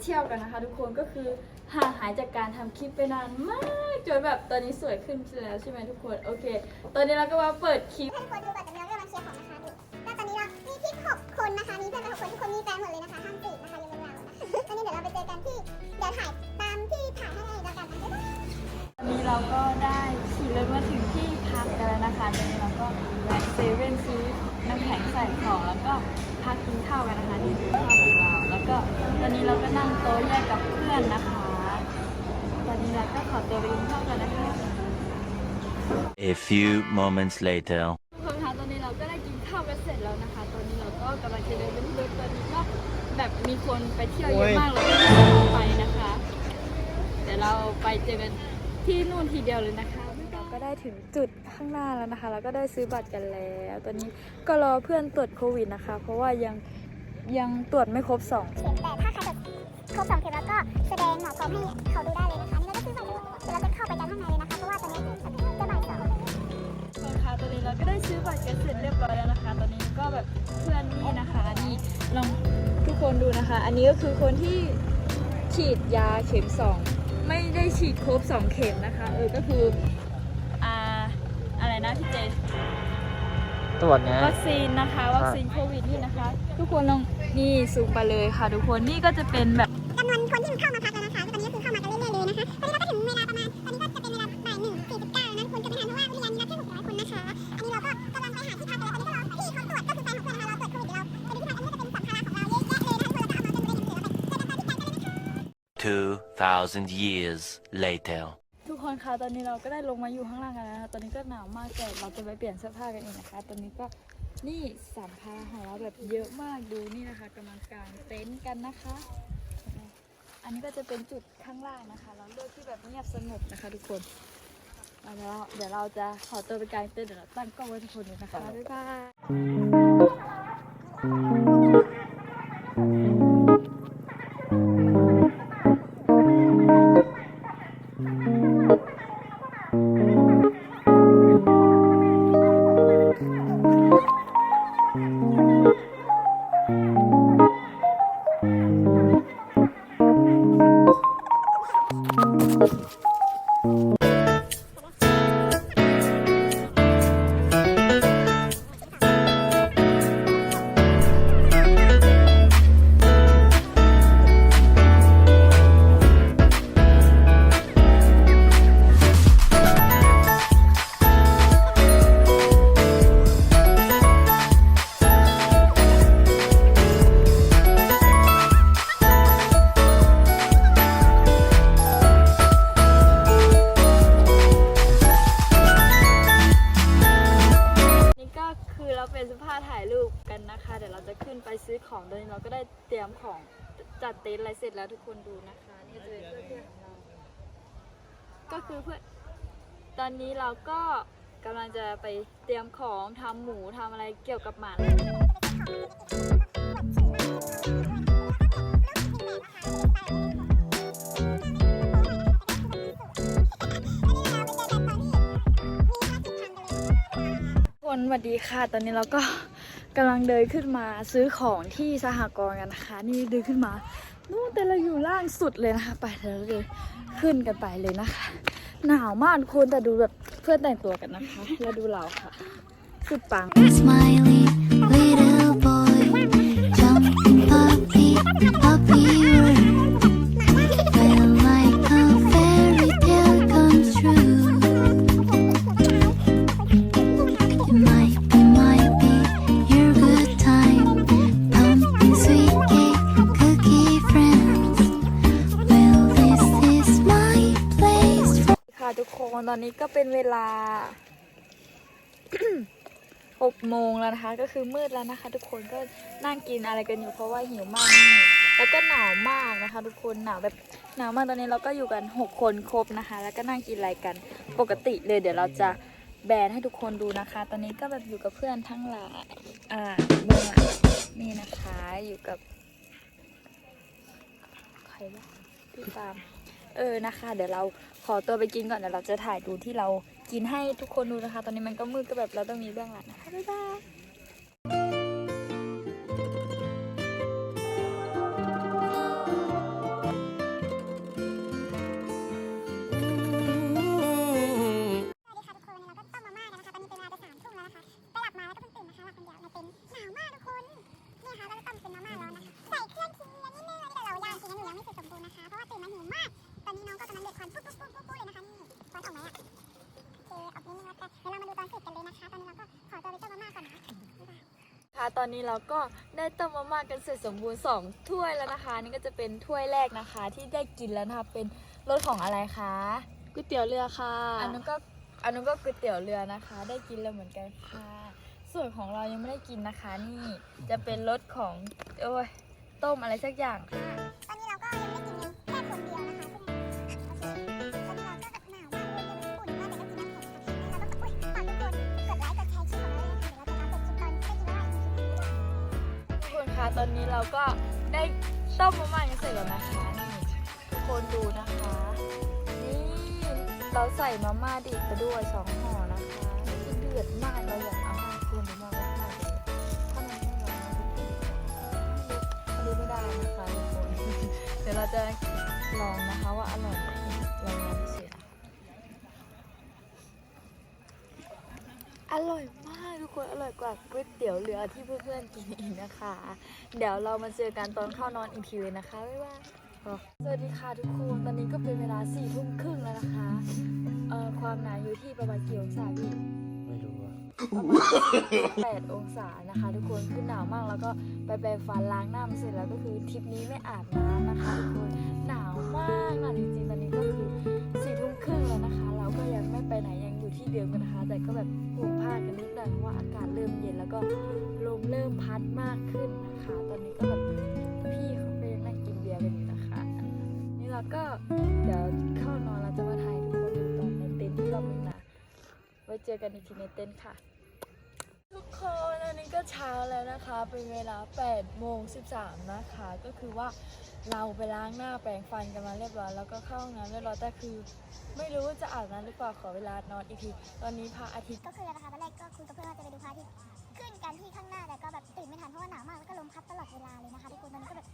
เที่ยวกันนะคะ ทุกคนก็คือห่างหายจากการทำคลิปไปนานมากจนแบบตอนนี้สวยขึ้นแล้วใช่ไหมทุกคนโอเค ตอนนี้เราก็มาเปิดคลิปให้ทุกคนดูก่อนแต่เราเริ่มมาเชียร์ของนะคะดูก็ตอนนี้เรามีพี่หกคนนะคะมีเพื่อนไปหกคนทุกคนมีแฟนหมดเลยนะคะห้ามจีบนะคะยกเว้นเรานะตอนนี้เดี๋ยวเราไปเจอกันที่เดี๋ยวถ่ายตามที่ถ่ายให้ในแล้วกันนะบ๊ายบายวันนี้เราก็ได้ขี่รถมาถึงที่พักกันแล้วนะคะตอนนี้เราก็แวะเซเว่นซื้อน้ำแข็งใส่ของ เราก็นั่งโต๊ะแยกกับเพื่อนนะคะ ตอนนี้เราก็ขอตัวไปกินข้าวกันนะคะ A few moments later. ทุกคนคะตอนนี้เราก็ได้กินข้าวกันเสร็จแล้วนะคะ ตอนนี้เราก็กำลังจะเดินไปที่รถตอนนี้ก็แบบมีคนไปเที่ยวเยอะมากเลยไปนะคะ เดี๋ยวเราไปเจอกันที่นู่นทีเดียวเลยนะคะ เราก็ได้ถึงจุดข้างหน้าแล้วนะคะแล้วก็ได้ซื้อบัตรกันแล้ว ตอนนี้ก็รอเพื่อนตรวจโควิดนะคะ เพราะว่ายังยังตรวจไม่ครบสองเข็มแต่ถ้าใครแบบครบสองเข็มแล้วก็แสดงหมอพร้อมให้เขาดูได้เลยนะคะนี่เราก็ซื้อบัตรเดี๋ยวเราจะเข้าไปกันข้างในเลยนะคะเพราะว่าตอนนี้จะบ่ายสองค่ะตอนนี้เราก็ได้ซื้อบัตรกันเสร็จเรียบร้อยแล้วนะคะ ตอนนี้ก็แบบเพื่อนนี่นะคะนี่ลองทุกคนดูนะคะ อันนี้ก็คือคนที่ฉีดยาเข็มสองไม่ได้ฉีดครบสองเข็มนะคะเออก็คืออ่าอะไรนะพี่เจตรวจไงวัคซีนนะคะวัคซีนโควิดนี่นะคะ ทุกคนลองนี่ซูมไปเลยค่ะ ทุกคนนี่ก็จะเป็นแบบ นะคะ2,000 years later. ทุกคนคะตอนนี้เราก็ได้ลงมาอยู่ข้างล่างกันแล้วนะคะตอนนี้ก็หนาวมากแต่เราจะไปเปลี่ยนเสื้อผ้ากันเองนะคะ ตอนนี้ก็นี่สัมภาระของเราแบบเยอะมากดูนี่นะคะกำลังกางเต็นท์กันนะคะ อันนี้ก็จะเป็นจุดข้างล่างนะคะ เราเลือกที่แบบเงียบสงบนะคะ ทุกคนเอาเดี๋ยวเราเดี๋ยวเราจะขอตัวไปกางเต็นท์เดี๋ยวเราตั้งกล้องไว้ทุกคนเลยนะคะบ๊ายบาย กำลังจะไปเตรียมของทำหมูทำอะไรเกี่ยวกับหมาคนสวัสดีค่ะ ตอนนี้เราก็กำลังเดินขึ้นมาซื้อของที่สหกรณ์กันนะคะ นี่เดินขึ้นมานู่นแต่เราอยู่ล่างสุดเลยนะคะ ไปเดี๋ยวเราเลยขึ้นกันไปเลยนะคะ หนาวมากทุกคนแต่ดูแบบ พื่อนแต่งตัวกันนะคะแล้วดูเราค่ะ สุดปัง Smiley little boy, jumping puppy, puppy ค่ะทุกคน ตอนนี้ก็เป็นเวลาหกโมงแล้วนะคะ ก็คือมืดแล้วนะคะ ทุกคนก็นั่งกินอะไรกันอยู่เพราะว่าหิวมากแล้วก็หนาวมากนะคะ ทุกคนหนาวแบบหนาวมากตอนนี้เราก็อยู่กันหกคนครบนะคะ แล้วก็นั่งกินอะไรกันปกติเลยเดี๋ยวเราจะแบนให้ทุกคนดูนะคะ ตอนนี้ก็แบบอยู่กับเพื่อนทั้งหลายอ่าเบื้อนี่นะคะอยู่กับใครวะพี่ปาล์ม เออนะคะ เดี๋ยวเราขอตัวไปกินก่อนเดี๋ยวเราจะถ่ายดูที่เรากินให้ทุกคนดูนะคะ ตอนนี้มันก็มืดก็แบบเราต้องมีเบื้องหลังนะคะบ๊ายบายเป็นมาม่าล้อนนะคะใส่เครื่องเคียงนิดนึงอันนี้แต่เราย่างจริงนะหนูยังไม่เสร็จสมบูรณ์นะคะ เพราะว่าตื่นมาหิวมาก เดี๋ยวเรามาดูตอนเสร็จกันเลยนะคะ ตอนนี้เราก็ขอตัวไปเจ้ามาม่าก่อนนะบ๊ายบายค่ะตอนนี้เราก็ได้ต้มมาม่ากันเสร็จสมบูรณ์สองถ้วยแล้วนะคะ นี่ก็จะเป็นถ้วยแรกนะคะ ที่ได้กินแล้วนะคะเป็นรสของอะไรคะก๋วยเตี๋ยวเรือค่ะ อันนั้นก็อันนั้นก็ก๋วยเตี๋ยวเรือนะคะ ได้กินแล้วเหมือนกันค่ะ ส่วนของเรายังไม่ได้กินนะคะ นี่จะเป็นรสของโอ้ยต้มอะไรสักอย่างตอ เราก็ได้ต้มมาม่ากันเสร็จแล้วนะคะนี่ทุกคนดูนะคะ นี่เราใส่มาม่าดิบไปด้วยสองห่อนะคะคือเดือดมากเราอยากเอาให้คุณดูมากมากเลยถ้ามันไม่ร้อนมันดูไม่ได้นะคะทุกคนเดี๋ยวเราจะลองนะคะว่าอร่อยไหมลองลองพิเศษอร่อย คนอร่อยกว่าก๋วยเตี๋ยวเรือที่เพื่อนๆกินอีกนะคะ เดี๋ยวเรามาเจอกันตอนเข้านอนอีกทีเลยนะคะบ๊ายบายสวัสดีค่ะทุกคนตอนนี้ก็เป็นเวลาสี่ทุ่มครึ่งแล้วนะคะเอ่อความหนาวอยู่ที่ประมาณกี่องศาพี่ไม่รู้อะแปดองศานะคะ ทุกคนคือหนาวมากแล้วก็ไปแปรงฟันล้างหน้ามาเสร็จแล้วก็คือทริปนี้ไม่อาบน้ำนะคะทุกคนหนาวมากหนาวจริงๆตอนนี้ก็คือสี่ทุ่มครึ่งแล้วนะคะ เราก็ยังไม่ไปไหนยังอยู่ที่เดิมกันนะคะ แต่ก็แบบ ผูกผ้ากันนิดหน่อยเพราะว่าอากาศเริ่มเย็นแล้วก็ลมเริ่มพัดมากขึ้นนะคะ ตอนนี้ก็แบบพี่เขาไปนั่งกินเบียร์กันอยู่นะคะ นี่เราก็เดี๋ยวเข้านอนเราจะมาถ่ายทุกคนตอนในเต็นท์ที่ร่มนึงนะไว้เจอกันอีกทีในเต็นท์ค่ะ คนอันนี้ก็เช้าแล้วนะคะ เป็นเวลา8โมง13 นะคะ ก็คือว่าเราไปล้างหน้าแปรงฟันกันมาเรียบร้อยแล้วก็เข้าห้องน้ำเรียบร้อยแต่คือ ไม่รู้ว่าจะอาบน้ำหรือเปล่าขอเวลานอนอีกที ตอนนี้พระอาทิตย์ก็คือนะคะตอนแรกก็คุยกับเพื่อนว่าจะไปดูพระอาทิตย์ขึ้นกันที่ข้างหน้าแต่ก็แบบตื่นไม่ทันเพราะว่าหนาวมากแล้วก็ลมพัดตลอดเวลาเลยนะคะทุกคนตอนนี้ก็แบบ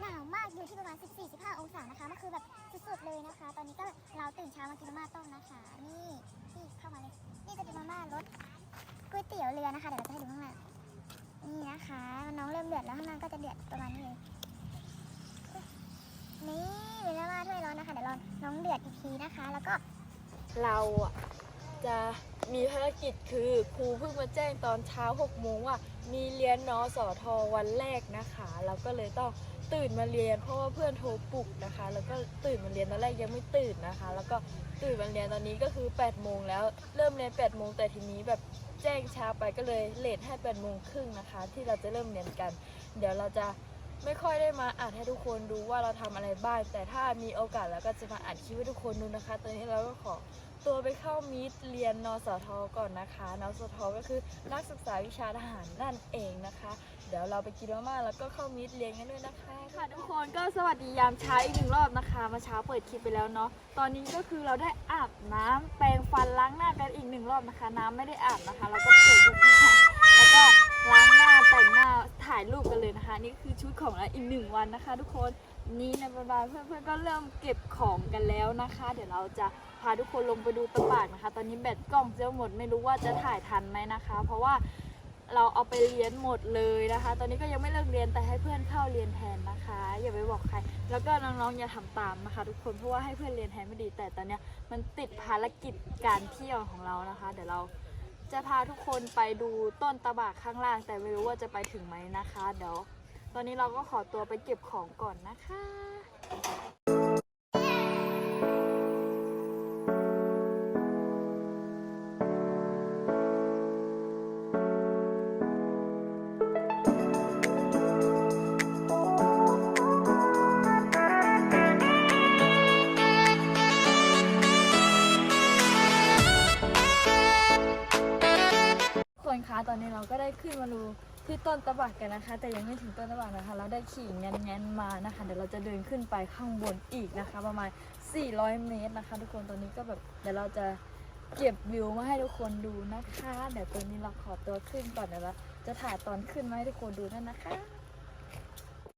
หนาวมากอยู่ที่ประมาณ 14-15 องศานะคะมันคือแบบสุดๆเลยนะคะ ตอนนี้ก็เราตื่นเช้ามากินมาม่าต้มนะคะ นี่นี่เข้ามาเลยนี่จะเป็นมาม่ารส ก๋วยเตี๋ยวเรือนะคะ เดี๋ยวเราจะให้ดูข้างหน้านี่นะคะ น้องเริ่มเดือดแล้วข้างล่างก็จะเดือดประมาณนี้เลยนี่เป็นมาม่าถ้วยร้อนนะคะ เดี๋ยวรอน้องเดือดอีกทีนะคะ แล้วก็เราอะจะมีภารกิจคือครูเพิ่งมาแจ้งตอนเช้า6โมงว่า มีเรียนนอสอทวันแรกนะคะ เราก็เลยต้องตื่นมาเรียน เพราะว่าเพื่อนโทรปลุกนะคะ แล้วก็ตื่นมาเรียนตอนแรกยังไม่ตื่นนะคะ แล้วก็ตื่นมาเรียนตอนนี้ก็คือ8โมงแล้วเริ่มเรียน8โมงแต่ทีนี้แบบ แจ้งช้าไปก็เลยเลทให้8โมงครึ่งนะคะ ที่เราจะเริ่มเรียนกัน เดี๋ยวเราจะไม่ค่อยได้มาอ่านให้ทุกคนดูว่าเราทำอะไรบ้างแต่ถ้ามีโอกาสแล้วก็จะมาอ่านคลิปให้ทุกคนดูนะคะ ตอนนี้เราก็ขอ ตัวไปเข้ามิตรเรียนนสทก่อนนะคะ นสทก็คือนักศึกษาวิชาทหารนั่นเองนะคะ เดี๋ยวเราไปกินมาม่าแล้วก็เข้ามิตรเรียนกันด้วยนะคะ ค่ะทุกคนก็สวัสดียามเช้าอีกหนึ่งรอบนะคะมาเช้าเปิดคลิปไปแล้วเนาะตอนนี้ก็คือเราได้อาบน้ำแปรงฟันล้างหน้ากันอีกหนึ่งรอบนะคะ น้ำไม่ได้อาบนะคะ เราก็เปิดยุบแล้วก็ล้างหน้าแต่งหน้าถ่ายรูปกันเลยนะคะ นี่คือชุดของเราอีกหนึ่งวันนะคะ ทุกคน นี่ในบรรดาเพื่อนๆก็เริ่มเก็บของกันแล้วนะคะ เดี๋ยวเราจะพาทุกคนลงไปดูตะปากนะคะ ตอนนี้แบตกล้องจะหมดไม่รู้ว่าจะถ่ายทันไหมนะคะ เพราะว่าเราเอาไปเรียนหมดเลยนะคะ ตอนนี้ก็ยังไม่เลิกเรียนแต่ให้เพื่อนเข้าเรียนแทนนะคะ อย่าไปบอกใคร แล้วก็น้องๆอย่าทำตามนะคะ ทุกคนเพราะว่าให้เพื่อนเรียนแทนไม่ดี แต่ตอนเนี้ยมันติดภารกิจการเที่ยวของเรานะคะ เดี๋ยวเราจะพาทุกคนไปดูต้นตะบากข้างล่าง แต่ไม่รู้ว่าจะไปถึงไหมนะคะ เดี๋ยว ตอนนี้เราก็ขอตัวไปเก็บของก่อนนะคะคนคะตอนนี้เราก็ได้ขึ้นมาดู ที่ต้นตะบักกันนะคะ แต่ยังไม่ถึงต้นตะบักนะคะ เราได้ขี่แงนๆมานะคะ เดี๋ยวเราจะเดินขึ้นไปข้างบนอีกนะคะ ประมาณ 400 เมตรนะคะ ทุกคนตอนนี้ก็แบบเดี๋ยวเราจะเก็บวิวมาให้ทุกคนดูนะคะเดี๋ยวตอนนี้เราขอตัวขึ้นก่อนเดี๋ยวเราจะถ่ายตอนขึ้นมาให้ทุกคนดูนั่นนะคะ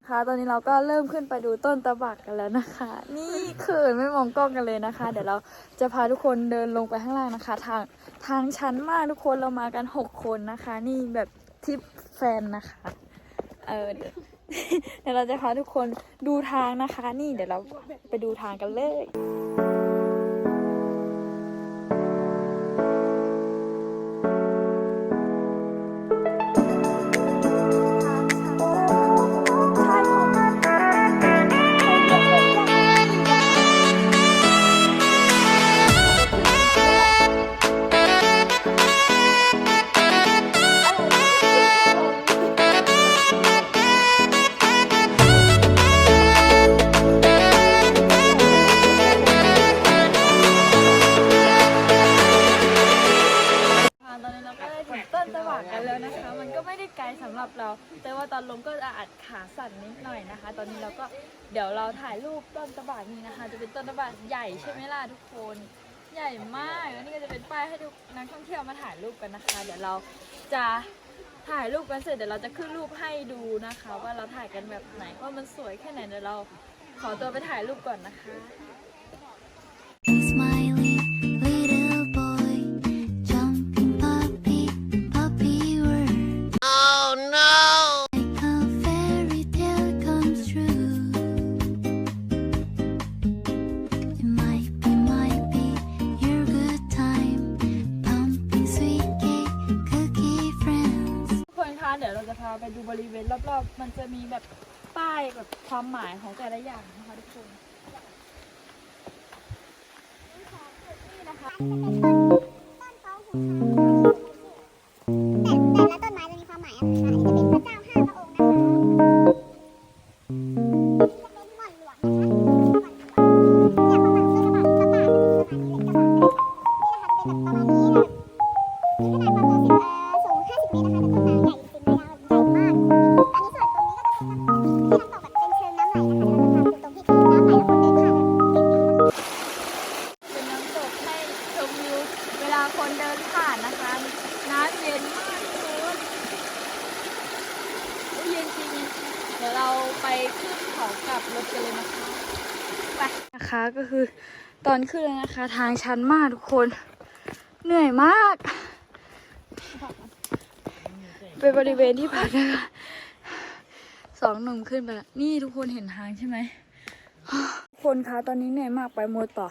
ค่ะตอนนี้เราก็เริ่มขึ้นไปดูต้นตะบักกันแล้วนะคะ นี่เขินไม่มองกล้องกันเลยนะคะ เดี๋ยวเราจะพาทุกคนเดินลงไปข้างล่างนะคะ ทางทางชันมากทุกคนเรามากัน 6 คนนะคะ นี่แบบ ทิปแฟนนะคะ เออเดี๋ยวเราจะพาทุกคนดูทางนะคะ นี่เดี๋ยวเราไปดูทางกันเลย ต้นตะหวานนี้นะคะ จะเป็นต้นตะหวานใหญ่ใช่ไหมล่ะทุกคน ใหญ่มากแล้วนี่ก็จะเป็นป้ายให้ทุกนักท่องเที่ยวมาถ่ายรูปกันนะคะ เดี๋ยวเราจะถ่ายรูปกันเสร็จเดี๋ยวเราจะขึ้นรูปให้ดูนะคะ ว่าเราถ่ายกันแบบไหนว่ามันสวยแค่ไหนเดี๋ยวเราขอตัวไปถ่ายรูปก่อนนะคะ ไปดูบริเวณรอบๆ มันจะมีแบบป้ายแบบความหมายของแต่ละอย่างนะคะทุกคนนี่นะคะต้นเขาหูแต่แต่ละต้นไม้จะมีความหมายอะไรคะอันนี้จะเป็นพระเจ้า นะคะก็คือตอนขึ้นเลยนะคะ ทางชันมากทุกคนเหนื่อยมาก เป็นบริเวณที่พักนะคะสองหนุ่มขึ้นไปแล้วนี่ทุกคนเห็นทางใช่ไหมทุกคนคะตอนนี้เหนื่อยมากไปโมดต่อ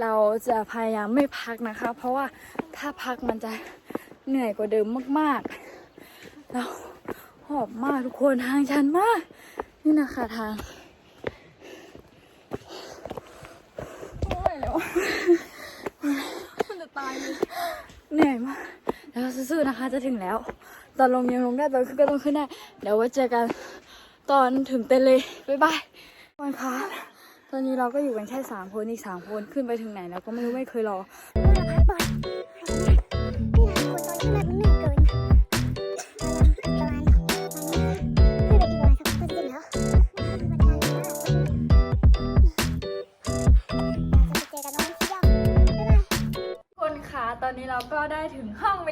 เราจะพยายามไม่พักนะคะ เพราะว่าถ้าพักมันจะเหนื่อยกว่าเดิมมากๆ แล้วหอบมากทุกคนทางชันมาก นี่นะคะทางโอ้ยแล้ว มันจะตายเลยเหนื่อยมากแล้วสู้ๆนะคะ จะถึงแล้ว ตอนลงยังลงได้ตอนขึ้นก็ต้องขึ้นได้เดี๋ยวไว้เจอกันตอนถึงเตนเลยบ๊ายบายวันค่ะตอนนี้เราก็อยู่กันแค่สามคนอีกสามคนขึ้นไปถึงไหนแล้วก็ไม่รู้ไม่เคยรอ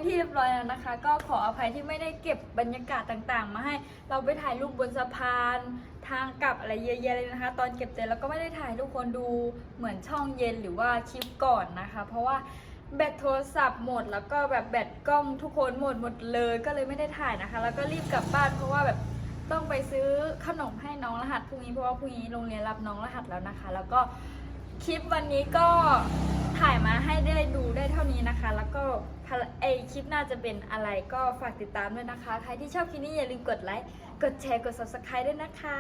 เป็นที่เรียบร้อยแล้วนะคะ ก็ขออภัยที่ไม่ได้เก็บบรรยากาศต่างๆ มาให้เราไปถ่ายรูปบนสะพาน ทางกลับอะไรเยอะแยะเลยนะคะ ตอนเก็บเต็นท์เราก็ไม่ได้ถ่ายทุกคนดูเหมือนช่องเย็นหรือว่าคลิปก่อนนะคะ เพราะว่าแบตโทรศัพท์หมดแล้วก็แบบแบตกล้องทุกคนหมดหมดเลยก็เลยไม่ได้ถ่ายนะคะ แล้วก็รีบกลับบ้านเพราะว่าแบบต้องไปซื้อขนมให้น้องรหัสพรุ่งนี้เพราะว่าพรุ่งนี้โรงเรียนรับน้องรหัสแล้วนะคะ แล้วก็ คลิปวันนี้ก็ถ่ายมาให้ได้ดูได้เท่านี้นะคะ แล้วก็ไอคลิปน่าจะเป็นอะไรก็ฝากติดตามด้วยนะคะ ใครที่ชอบคลิปนี้อย่าลืมกดไลค์ กดแชร์ กด subscribe ด้วยนะคะ